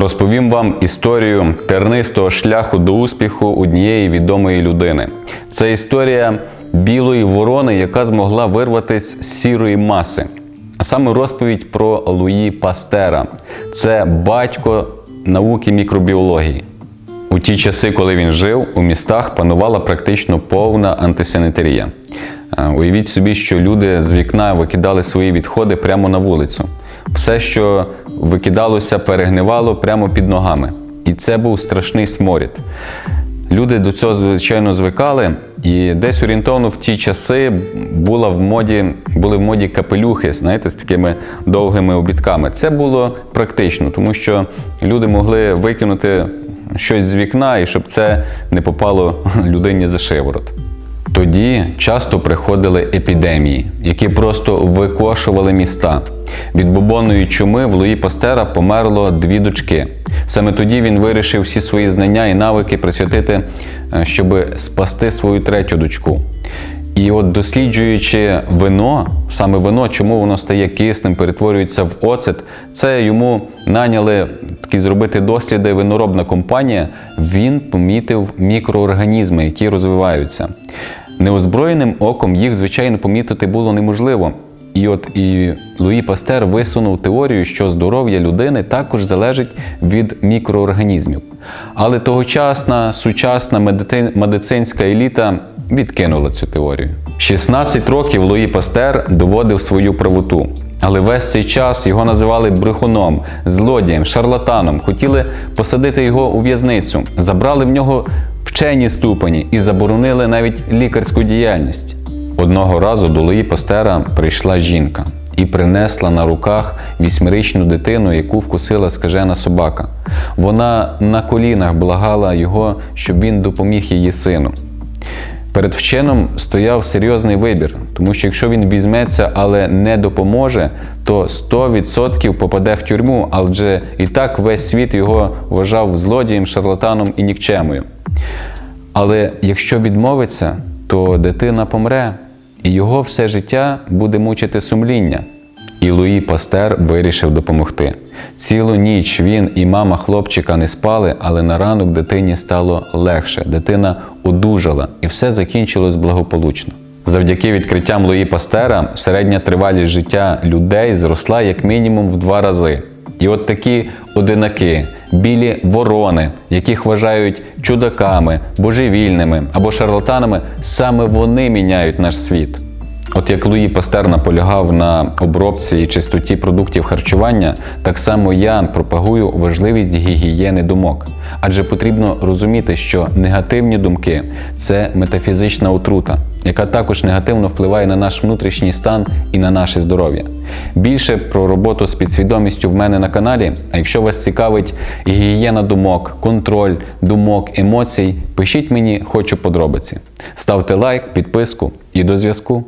Розповім вам історію тернистого шляху до успіху однієї відомої людини. Це історія білої ворони, яка змогла вирватися з сірої маси. А саме розповідь про Луї Пастера. Це батько науки мікробіології. У ті часи, коли він жив, у містах панувала практично повна антисанітарія. Е, Уявіть собі, що люди з вікна викидали свої відходи прямо на вулицю. Все, що викидалося, перегнивало прямо під ногами. І це був страшний сморід. Люди до цього, звичайно, звикали, і десь орієнтовно в ті часи була в моді, були в моді капелюхи, знаєте, з такими довгими обідками. Це було практично, тому що люди могли викинути щось з вікна, і щоб це не попало людині за шиворот. Тоді часто приходили епідемії, які просто викошували міста. Від бубонної чуми в Луї Пастера померло дві дочки. Саме тоді він вирішив всі свої знання і навики присвятити, е, щоб спасти свою третю дочку. І от досліджуючи вино, саме вино, чому воно стає киснем, перетворюється в оцет, це йому наняли такі зробити досліди виноробна компанія. Він помітив мікроорганізми, які розвиваються. Неозброєним оком їх, звичайно, помітити було неможливо. І от і Луї Пастер висунув теорію, що здоров'я людини також залежить від мікроорганізмів. Але тогочасна сучасна медицинська еліта відкинула цю теорію. 16 років Луї Пастер доводив свою правоту. Але весь цей час його називали брехуном, злодієм, шарлатаном. Хотіли посадити його у в'язницю, забрали в нього вчені ступені і заборонили навіть лікарську діяльність. Одного разу до Луї Пастера прийшла жінка і принесла на руках вісьмирічну дитину, яку вкусила скажена собака. Вона на колінах благала його, щоб він допоміг її сину. Перед вченом стояв серйозний вибір, тому що якщо він візьметься, але не допоможе, то 100% попаде в тюрму, адже і так весь світ його вважав злодієм, шарлатаном і нікчемою. Але якщо відмовиться, то дитина помре, і його все життя буде мучити сумління. І Луї Пастер вирішив допомогти. Цілу ніч він і мама хлопчика не спали, але на ранок дитині стало легше. Дитина одужала, і все закінчилось благополучно. Завдяки відкриттям Луї Пастера середня тривалість життя людей зросла як мінімум в два рази. І от такі одинаки, білі ворони, яких вважають чудаками, божевільними або шарлатанами, саме вони міняють наш світ. От як Луї Пастер наполягав на обробці і чистоті продуктів харчування, так само я пропагую важливість гігієни думок. Адже потрібно розуміти, що негативні думки це метафізична отрута, яка також негативно впливає на наш внутрішній стан і на наше здоров'я. Більше про роботу з підсвідомістю в мене на каналі. А якщо вас цікавить гігієна думок, контроль думок, емоцій, пишіть мені, хочу подробиці. Ставте лайк, підписку і до зв'язку.